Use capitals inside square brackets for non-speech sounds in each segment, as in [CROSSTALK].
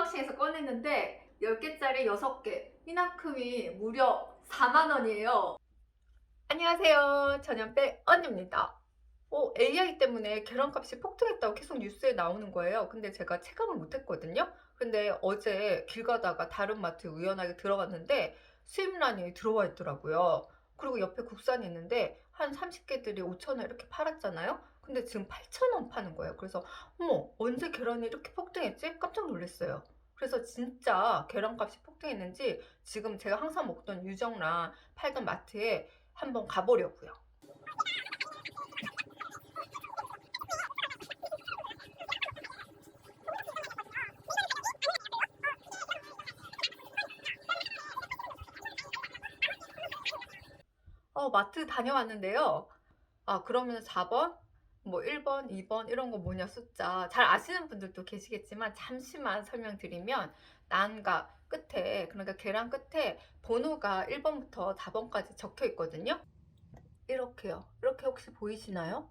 언박싱해서 꺼냈는데 10개짜리 6개. 이만큼이 무려 4만원이에요. 안녕하세요. 전현배 언니입니다. 어, AI 때문에 계란값이 폭등했다고 계속 뉴스에 나오는 거예요. 근데 제가 체감을 못했거든요. 근데 어제 길 가다가 다른 마트에 우연하게 들어갔는데 수입란이 들어와 있더라고요. 그리고 옆에 국산이 있는데 한 30개들이 5,000원 이렇게 팔았잖아요 근데 지금 8,000원 파는 거예요 그래서 어머 언제 계란이 이렇게 폭등했지? 깜짝 놀랐어요. 그래서 진짜 계란값이 폭등했는지 지금 제가 항상 먹던 유정란 팔던 마트에 한번 가보려고요. 어, 마트 다녀왔는데요. 아, 그러면 4번? 뭐 1번, 2번 이런 거 뭐냐 숫자 잘 아시는 분들도 계시겠지만 잠시만 설명드리면 난과 끝에 그러니까 계란 끝에 번호가 1번부터 4번까지 적혀 있거든요. 이렇게요. 이렇게 혹시 보이시나요?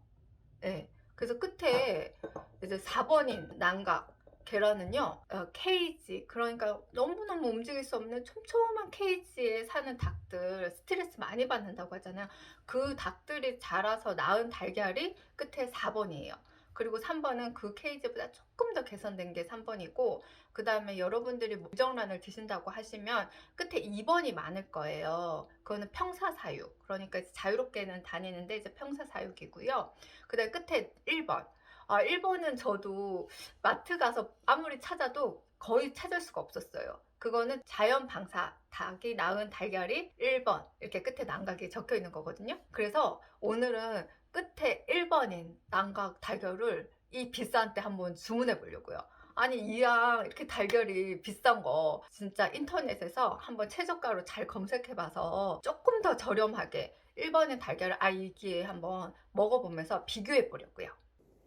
네. 그래서 끝에 이제 4번인 난각 계란은요 어, 케이지. 그러니까 너무너무 움직일 수 없는 촘촘한 케이지에 사는 닭들 스트레스 많이 받는다고 하잖아요. 그 닭들이 자라서 낳은 달걀이 끝에 4번이에요. 그리고 3번은 그 케이지보다 조금 더 개선된 게 3번이고 그 다음에 여러분들이 무정란을 드신다고 하시면 끝에 2번이 많을 거예요. 그거는 평사사육. 그러니까 자유롭게는 다니는데 이제 평사사육이고요. 그 다음에 끝에 1번 아, 1번은 저도 마트 가서 아무리 찾아도 거의 찾을 수가 없었어요. 그거는 자연 방사, 닭이 낳은 달걀이 1번 이렇게 끝에 난각이 적혀 있는 거거든요. 그래서 오늘은 끝에 1번인 난각 달걀을 이 비싼 때 한번 주문해 보려고요. 아니 이왕 이렇게 달걀이 비싼 거 진짜 인터넷에서 한번 최저가로 잘 검색해 봐서 조금 더 저렴하게 1번의 달걀을 아 이기에 한번 먹어보면서 비교해 보려고요.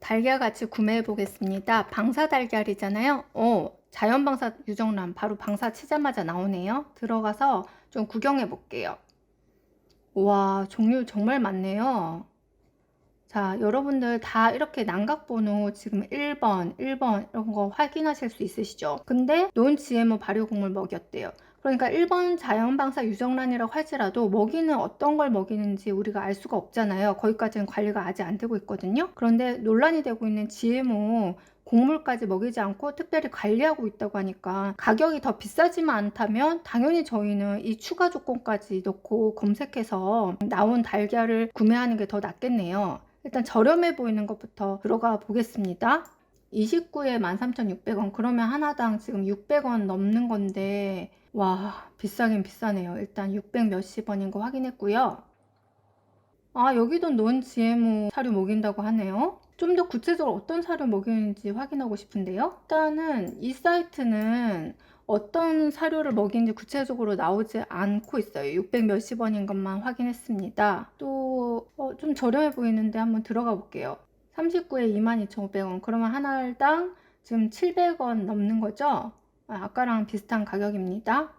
달걀 같이 구매해 보겠습니다. 방사 달걀이잖아요. 어, 자연 방사 유정란 바로 방사 치자마자 나오네요. 들어가서 좀 구경해 볼게요. 와, 종류 정말 많네요. 자, 여러분들 다 이렇게 난각번호 지금 1번, 1번 이런 거 확인하실 수 있으시죠? 근데 논 GMO 발효곡물 먹였대요. 그러니까 1번 자연방사 유정란이라고 할지라도 먹이는 어떤 걸 먹이는지 우리가 알 수가 없잖아요. 거기까지는 관리가 아직 안 되고 있거든요. 그런데 논란이 되고 있는 GMO 곡물까지 먹이지 않고 특별히 관리하고 있다고 하니까 가격이 더 비싸지만 않다면 당연히 저희는 이 추가 조건까지 넣고 검색해서 나온 달걀을 구매하는 게 더 낫겠네요. 일단 저렴해 보이는 것부터 들어가 보겠습니다. 29에 13,600원. 그러면 하나당 지금 600원 넘는 건데, 와, 비싸긴 비싸네요. 일단 600 몇십 원인 거 확인했고요. 아, 여기도 논 GMO 사료 먹인다고 하네요. 좀 더 구체적으로 어떤 사료 먹이는지 확인하고 싶은데요. 일단은 이 사이트는 어떤 사료를 먹이는지 구체적으로 나오지 않고 있어요. 600 몇십 원인 것만 확인했습니다. 또, 어, 좀 저렴해 보이는데 한번 들어가 볼게요. 39에 22,500원. 그러면 한 알당 지금 700원 넘는 거죠? 아, 아까랑 비슷한 가격입니다.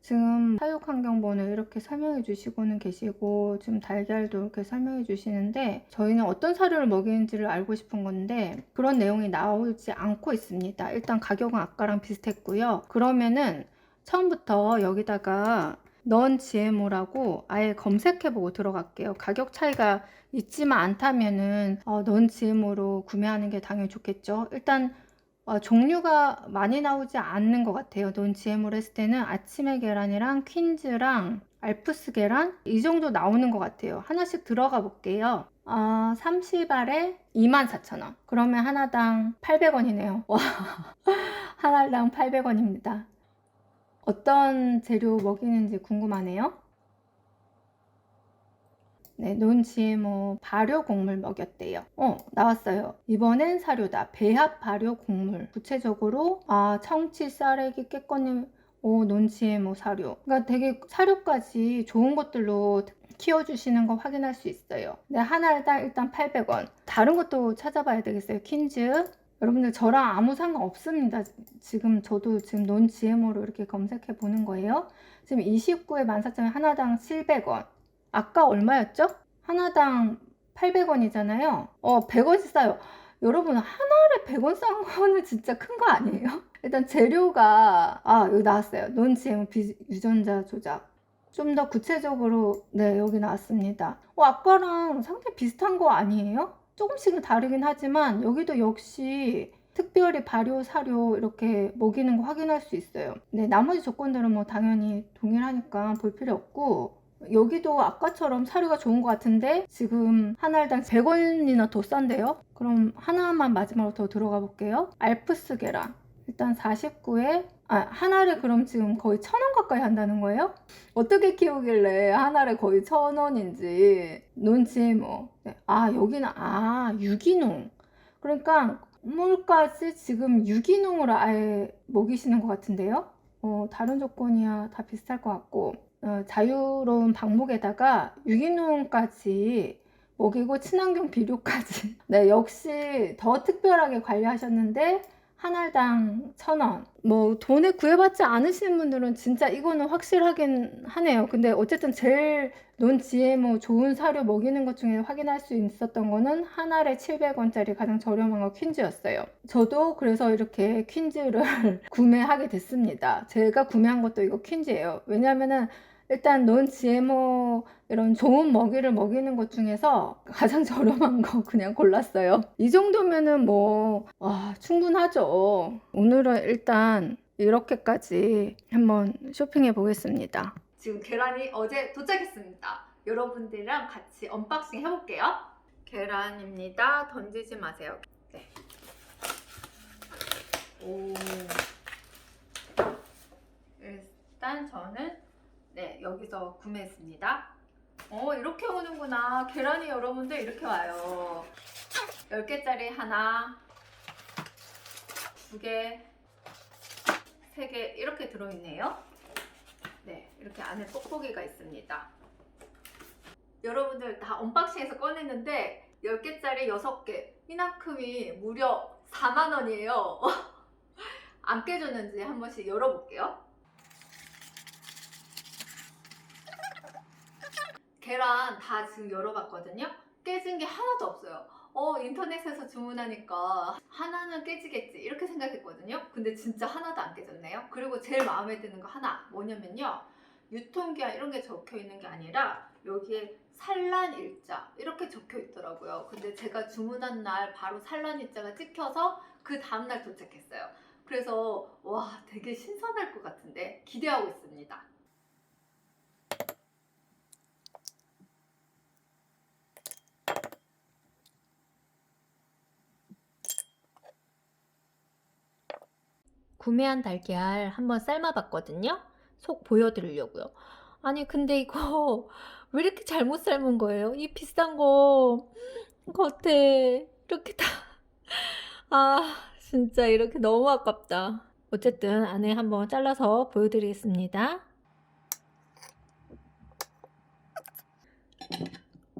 지금 사육환경번호 이렇게 설명해 주시고는 계시고 지금 달걀도 이렇게 설명해 주시는데 저희는 어떤 사료를 먹이는지를 알고 싶은 건데 그런 내용이 나오지 않고 있습니다. 일단 가격은 아까랑 비슷했고요. 그러면은 처음부터 여기다가 넌 GMO라고 아예 검색해보고 들어갈게요. 가격 차이가 있지만 않다면은 어, 넌 GMO로 구매하는 게 당연히 좋겠죠. 일단 어, 종류가 많이 나오지 않는 것 같아요. 넌 GMO로 했을 때는 아침의 계란이랑 퀸즈랑 알프스 계란 이 정도 나오는 것 같아요. 하나씩 들어가 볼게요. 어, 30알에 24,000원. 그러면 하나당 800원이네요. 와, [LAUGHS] 하나당 800원입니다. 어떤 재료 먹이는지 궁금하네요. 네, 논 GMO 발효 곡물 먹였대요. 어, 나왔어요. 이번엔 사료다. 배합 발효 곡물. 구체적으로 아, 청치, 쌀래기, 깨꺼님 오, 논 GMO 사료. 그러니까 되게 사료까지 좋은 것들로 키워주시는 거 확인할 수 있어요. 네, 하나당 일단 800원. 다른 것도 찾아봐야 되겠어요. 킨즈. 여러분들 저랑 아무 상관 없습니다. 지금 저도 지금 논 GMO로 이렇게 검색해 보는 거예요. 지금 29에 14,000원 하나당 700원. 아까 얼마였죠? 하나당 800원이잖아요. 어, 100원씩 싸요. 여러분 한 알에 100원 싼 거는 진짜 큰 거 아니에요? 일단 재료가 아 여기 나왔어요. 논 GMO 비유전자 조작. 좀 더 구체적으로 네 여기 나왔습니다. 어, 아까랑 상당히 비슷한 거 아니에요? 조금씩은 다르긴 하지만 여기도 역시 특별히 발효, 사료 이렇게 먹이는 거 확인할 수 있어요. 네, 나머지 조건들은 뭐 당연히 동일하니까 볼 필요 없고 여기도 아까처럼 사료가 좋은 것 같은데 지금 한 알당 100원이나 더 싼데요? 그럼 하나만 마지막으로 더 들어가 볼게요. 알프스 계란 일단 49에 아, 한 알에 그럼 지금 거의 천 원 가까이 한다는 거예요? 어떻게 키우길래 한 알에 거의 천 원인지 논 GMO 네. 아 여기는 아 유기농 그러니까 물까지 지금 유기농으로 아예 먹이시는 것 같은데요? 어, 다른 조건이야 다 비슷할 것 같고 어, 자유로운 방목에다가 유기농까지 먹이고 친환경 비료까지 [LAUGHS] 네 역시 더 특별하게 관리하셨는데 한 알당 천 원. 뭐 돈에 구애받지 않으시는 분들은 진짜 이거는 확실하긴 하네요. 근데 어쨌든 제일 논 GMO 좋은 사료 먹이는 것 중에 확인할 수 있었던 거는 한 알에 700원짜리 가장 저렴한 거 퀸즈였어요. 저도 그래서 이렇게 퀸즈를 [LAUGHS] 구매하게 됐습니다. 제가 구매한 것도 이거 퀸즈예요. 왜냐면은 일단 논 GMO 이런 좋은 먹이를 먹이는 것 중에서 가장 [LAUGHS] 저렴한 거 그냥 골랐어요. 이 정도면은 뭐, 와, 충분하죠. 오늘은 일단 이렇게까지 한번 쇼핑해 보겠습니다. 지금 계란이 어제 도착했습니다. 여러분들이랑 같이 언박싱 해볼게요. 계란입니다. 던지지 마세요. 네. 오. 일단 저는 네 여기서 구매했습니다. 어 이렇게 오는구나. 계란이 여러분들 이렇게 와요. 10개짜리 하나, 두 개, 세개 이렇게 들어있네요. 네, 이렇게 안에 뽁뽁이가 있습니다. 여러분들 다 언박싱해서 꺼냈는데 10개짜리 6개 이만큼이 무려 4만원이에요. [LAUGHS] 안 깨졌는지 한 번씩 열어볼게요. 계란 다 지금 열어봤거든요. 깨진 게 하나도 없어요. 어, 인터넷에서 주문하니까 하나는 깨지겠지. 이렇게 생각했거든요. 근데 진짜 하나도 안 깨졌네요. 그리고 제일 마음에 드는 거 하나. 뭐냐면요. 유통기한 이런 게 적혀 있는 게 아니라 여기에 산란 일자 이렇게 적혀 있더라고요. 근데 제가 주문한 날 바로 산란 일자가 찍혀서 그 다음날 도착했어요. 그래서 와 되게 신선할 것 같은데 기대하고 있습니다. 구매한 달걀 한번 삶아봤거든요. 속 보여드리려고요. 아니 근데 이거 [LAUGHS] 왜 이렇게 잘못 삶은 거예요? 이 비싼 거 겉에 이렇게 다 [LAUGHS] 아, 진짜 이렇게 너무 아깝다. 어쨌든 안에 한번 잘라서 보여드리겠습니다.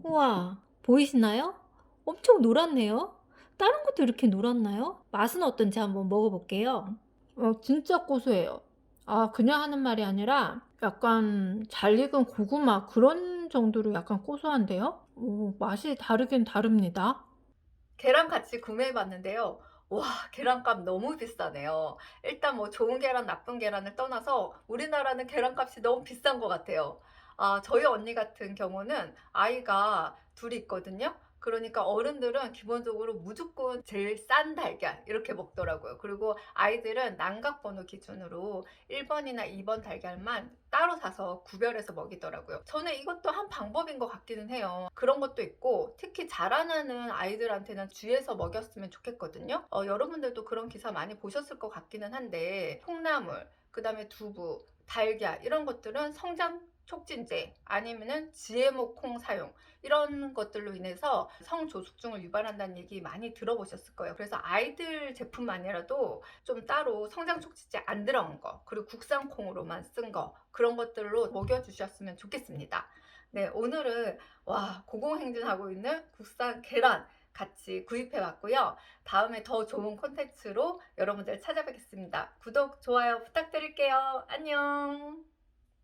우와, 보이시나요? 엄청 노랗네요. 다른 것도 이렇게 노랗나요? 맛은 어떤지 한번 먹어볼게요. 어, 진짜 고소해요. 아, 그냥 하는 말이 아니라 약간 잘 익은 고구마 그런 정도로 약간 고소한데요? 오, 맛이 다르긴 다릅니다. 계란 같이 구매해봤는데요. 와, 계란값 너무 비싸네요. 일단 뭐 좋은 계란, 나쁜 계란을 떠나서 우리나라는 계란값이 너무 비싼 것 같아요. 아, 저희 언니 같은 경우는 아이가 둘이 있거든요. 그러니까 어른들은 기본적으로 무조건 제일 싼 달걀 이렇게 먹더라고요. 그리고 아이들은 난각번호 기준으로 1번이나 2번 달걀만 따로 사서 구별해서 먹이더라고요. 저는 이것도 한 방법인 것 같기는 해요. 그런 것도 있고 특히 자라나는 아이들한테는 주에서 먹였으면 좋겠거든요. 어, 여러분들도 그런 기사 많이 보셨을 것 같기는 한데 콩나물, 그 다음에 두부, 달걀 이런 것들은 성장 촉진제 아니면은 GMO 콩 사용 이런 것들로 인해서 성조숙증을 유발한다는 얘기 많이 들어보셨을 거예요. 그래서 아이들 제품만이라도 좀 따로 성장 촉진제 안 들어간 거 그리고 국산 콩으로만 쓴 거 그런 것들로 먹여주셨으면 좋겠습니다. 네 오늘은 와 고공행진하고 있는 국산 계란 같이 구입해 봤고요. 다음에 더 좋은 콘텐츠로 여러분들 찾아뵙겠습니다. 구독, 좋아요 부탁드릴게요. 안녕.